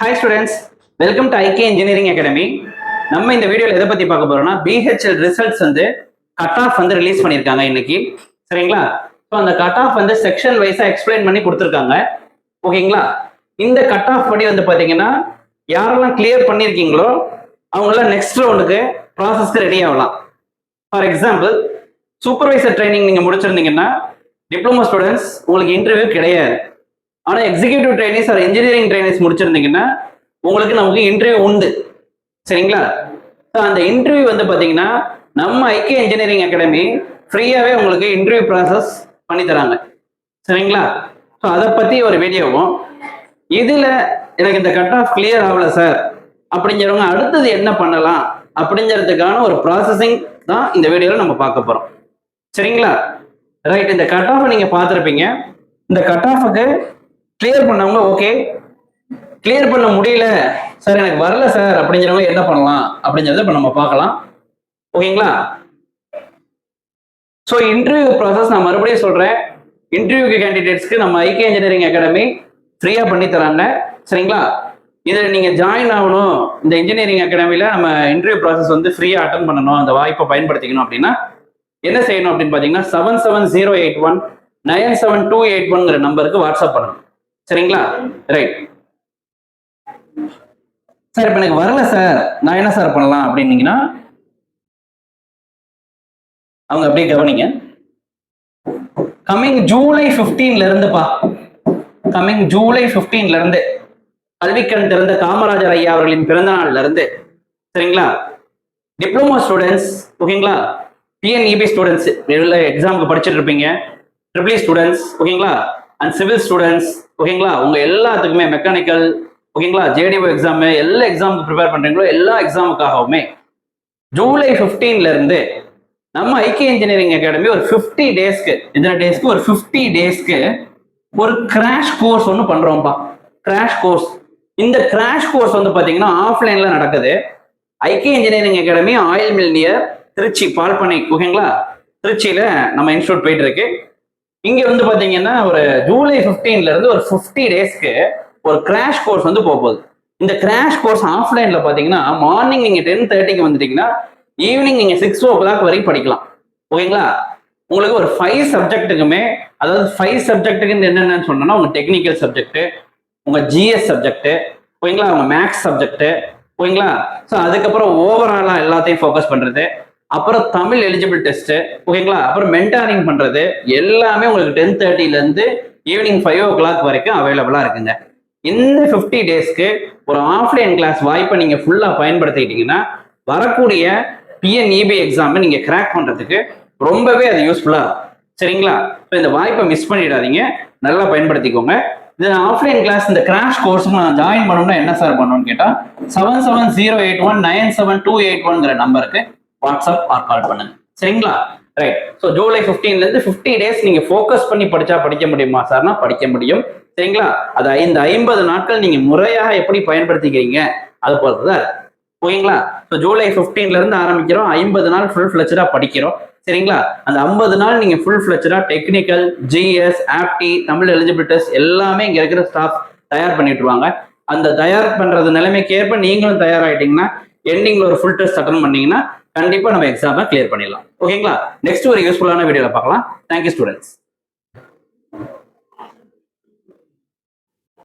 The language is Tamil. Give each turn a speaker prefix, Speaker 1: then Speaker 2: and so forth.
Speaker 1: Hi students welcome to I K engineering academy நம்ம இந்த வீடியோவில் எதை பற்றி பார்க்க போகிறோம்னா பிஹெச்எல் ரிசல்ட்ஸ் வந்து கட் ஆஃப் வந்து ரிலீஸ் பண்ணியிருக்காங்க இன்னைக்கு. சரிங்களா? ஸோ அந்த கட் ஆஃப் வந்து செக்ஷன் வைஸாக எக்ஸ்பிளைன் பண்ணி கொடுத்துருக்காங்க. ஓகேங்களா? இந்த கட் ஆஃப் படி வந்து பார்த்தீங்கன்னா யாரெல்லாம் கிளியர் பண்ணியிருக்கீங்களோ அவங்களாம் நெக்ஸ்ட் ரவுண்டுக்கு ப்ராசஸ்க்கு ரெடி ஆகலாம். ஃபார் எக்ஸாம்பிள் சூப்பர்வைசர் ட்ரைனிங் நீங்கள் முடிச்சிருந்தீங்கன்னா டிப்ளமோ ஸ்டூடெண்ட்ஸ் உங்களுக்கு இன்டர்வியூ கிடையாது. ஆனால் executive trainees or engineering trainees முடிச்சிருந்தீங்கன்னா உங்களுக்கு நமக்கு இன்டர்வியூ உண்டு. சரிங்களா? ஸோ அந்த இன்டர்வியூ வந்து பார்த்தீங்கன்னா நம்ம ஐக்கிய இன்ஜினியரிங் அகாடமி ஃப்ரீயாகவே உங்களுக்கு இன்டர்வியூ ப்ராசஸ் பண்ணி தராங்க. சரிங்களா? ஸோ அதை பற்றி ஒரு வீடியோவும். இதில் எனக்கு இந்த கட் ஆஃப் கிளியர் ஆகலை சார் அப்படிங்கிறவங்க அடுத்தது என்ன பண்ணலாம் அப்படிங்கிறதுக்கான ஒரு ப்ராசஸிங் தான் இந்த வீடியோவில் நம்ம பார்க்க போகிறோம் சரிங்களா? ரைட் இந்த கட் ஆஃப் நீங்கள் பார்த்துருப்பீங்க. இந்த கட் ஆஃபுக்கு கிளியர் பண்ணவங்க ஓகே கிளியர் பண்ண முடியல. சார் எனக்கு வரல சார் அப்படிங்கிறவங்க என்ன பண்ணலாம்? அப்படிங்கிறத இப்போ நம்ம பார்க்கலாம். ஓகேங்களா ஸோ இன்டர்வியூ ப்ராசஸ் நான் மறுபடியும் சொல்கிறேன் இன்டர்வியூக்கு கேண்டிடேட்ஸ்க்கு நம்ம ஐகே இன்ஜினியரிங் அகாடமி ஃப்ரீயாக பண்ணி தராங்க. சரிங்களா? இதில் நீங்கள் ஜாயின் ஆகணும். இந்த இன்ஜினியரிங் அகாடமியில் நம்ம இன்டர்வியூ ப்ராசஸ் வந்து ஃப்ரீயாக அட்டன் பண்ணணும். அந்த வாய்ப்பை பயன்படுத்திக்கணும் அப்படின்னா என்ன செய்யணும் அப்படின்னு பார்த்தீங்கன்னா seven seven zero eight one nine seven two eight ஒன்ங்கிற நம்பருக்கு வாட்ஸ்அப் பண்ணணும். சரிங்களா? ரைட் சார் இப்போ எனக்கு வரல சார் நான் என்ன சார் பண்ணலாம் அப்படின்னீங்கன்னா அவங்க அப்படியே கவனிங்க. கம்மிங் ஜூலை ஃபிஃப்டீன்ல இருந்துப்பா. கம்மிங் ஜூலை ஃபிஃப்டீன்ல இருந்து கல்விக்கண் திறந்த காமராஜர் ஐயா அவர்களின் பிறந்த நாள்ல இருந்து சரிங்களா? டிப்ளமோ ஸ்டூடெண்ட்ஸ் ஓகேங்களா? பிஎன்இபி ஸ்டூடெண்ட்ஸ் எக்ஸாமுக்கு படிச்சுட்டு இருப்பீங்க. ட்ரிபிள் ஸ்டூடெண்ட்ஸ் e ஓகேங்களா? அண்ட் சிவில் ஸ்டூடெண்ட்ஸ் ஓகேங்களா உங்க எல்லாத்துக்குமே மெக்கானிக்கல் ஓகேங்களா ஜேடிஓ எக்ஸாமு எல்லா எக்ஸாமுக்கு ப்ரிப்பேர் பண்றீங்களோ எல்லா எக்ஸாமுக்காகவுமே ஜூலை ஃபிஃப்டீன்ல இருந்து நம்ம ஐக்கிய இன்ஜினியரிங் அகாடமி ஒரு 50 டேஸ்க்கு இன்ஜினியர் டேஸ்க்கு ஒரு 50 டேஸ்க்கு ஒரு கிராஷ் கோர்ஸ் ஒன்று பண்றோம்ப்பா. கிராஷ் கோர்ஸ் இந்த கிராஷ் கோர்ஸ் வந்து பார்த்தீங்கன்னா ஆஃப்லைனில் நடக்குது. Aikya engineering academy oil mill near Trichy Palpannai ஓகேங்களா திருச்சியில் நம்ம இன்ஸ்டியூட் போயிட்டு இருக்கு. இங்க வந்து பாத்தீங்கன்னா ஒரு ஜூலை பிப்டீன்ல இருந்து ஒரு 50 டேஸ்க்கு ஒரு கிராஷ் கோர்ஸ் வந்து போக போகுது. இந்த கிராஷ் கோர்ஸ் ஆஃப்லைன்ல பாத்தீங்கன்னா மார்னிங் நீங்க டென் தேர்ட்டிக்கு வந்துட்டீங்கன்னா ஈவினிங் நீங்க சிக்ஸ் ஓ கிளாக் வரைக்கும் படிக்கலாம். ஓகேங்களா? உங்களுக்கு ஒரு ஃபைவ் சப்ஜெக்ட்டுக்குமே அதாவது ஃபைவ் சப்ஜெக்ட்டுக்கு என்னென்னு சொன்னோம்னா உங்க டெக்னிக்கல் சப்ஜெக்ட் உங்க ஜிஎஸ் சப்ஜெக்ட் ஓகேங்களா? உங்க மேக்ஸ் சப்ஜெக்ட் ஓகேங்களா? ஸோ அதுக்கப்புறம் ஓவராலா எல்லாத்தையும் ஃபோக்கஸ் பண்றது. அப்புறம் தமிழ் எலிஜிபிள் டெஸ்ட் ஓகேங்களா அப்புறம் மென்டாரிங் பண்றது எல்லாமே உங்களுக்கு டென் தேர்ட்டில இருந்து ஈவினிங் ஃபைவ் ஓ கிளாக் வரைக்கும் அவைலபிளா இருக்குங்க. இந்த ஃபிஃப்டி டேஸ்க்கு ஒரு ஆஃப்லைன் கிளாஸ் வாய்ப்பை நீங்க ஃபுல்லா பயன்படுத்திக்கிட்டீங்கன்னா வரக்கூடிய பிஎன்இபி எக்ஸாமை நீங்க கிராக் பண்றதுக்கு ரொம்பவே அது யூஸ்ஃபுல்லா இருக்கும். சரிங்களா? இப்போ இந்த வாய்ப்பை மிஸ் பண்ணிடாதீங்க. நல்லா பயன்படுத்திக்கோங்க. இந்த ஆஃப்லைன் கிளாஸ் இந்த கிராஷ் கோர்ஸுக்கு நான் ஜாயின் பண்ணணும்னா என்ன சார் பண்ணணும்னு கேட்டால் seven seven zero eight one nine seven two eight ஒன்ங்கிற நம்பருக்கு வாட்ஸ்அப் ஆர் கால் பண்ணுங்க. சரிங்களா? ரைட் ஸோ ஜூலை 15 ல இருந்து ஃபிஃப்டி டேஸ் நீங்க ஃபோக்கஸ் பண்ணி படிச்சா படிக்க முடியுமா சார்னா படிக்க முடியும். சரிங்களா? அது இந்த ஐம்பது நாட்கள் நீங்க முறையாக எப்படி பயன்படுத்திக்கிறீங்க அதை பொறுத்து தான் ஓகேங்களா? ஸோ ஜூலை ஃபிஃப்டீன்ல இருந்து ஆரம்பிக்கிறோம். ஐம்பது நாள் ஃபுல் ஃபிளச்சரா படிக்கிறோம். சரிங்களா? அந்த ஐம்பது நாள் நீங்க ஃபுல் ஃபிளச்சரா டெக்னிக்கல் ஜிஎஸ் ஆப்டி தமிழ் எலிஜிபிள் டெஸ்ட் எல்லாமே இங்க இருக்கிற ஸ்டாஃப் தயார் பண்ணிட்டுருவாங்க அந்த தயார் பண்றது நிலைமைக்கு ஏற்ப நீங்களும் தயாராயிட்டீங்கன்னா எண்டிங்ல ஒரு ஃபுல் டெஸ்ட் அட்டன் பண்ணீங்கன்னா கண்டிப்பா நம்ம எக்ஸாமை கிளியர் பண்ணிடலாம். ஓகேங்களா நெக்ஸ்ட் ஒரு யூஸ்ஃபுல்லான வீடியோல பார்க்கலாம். Thank you students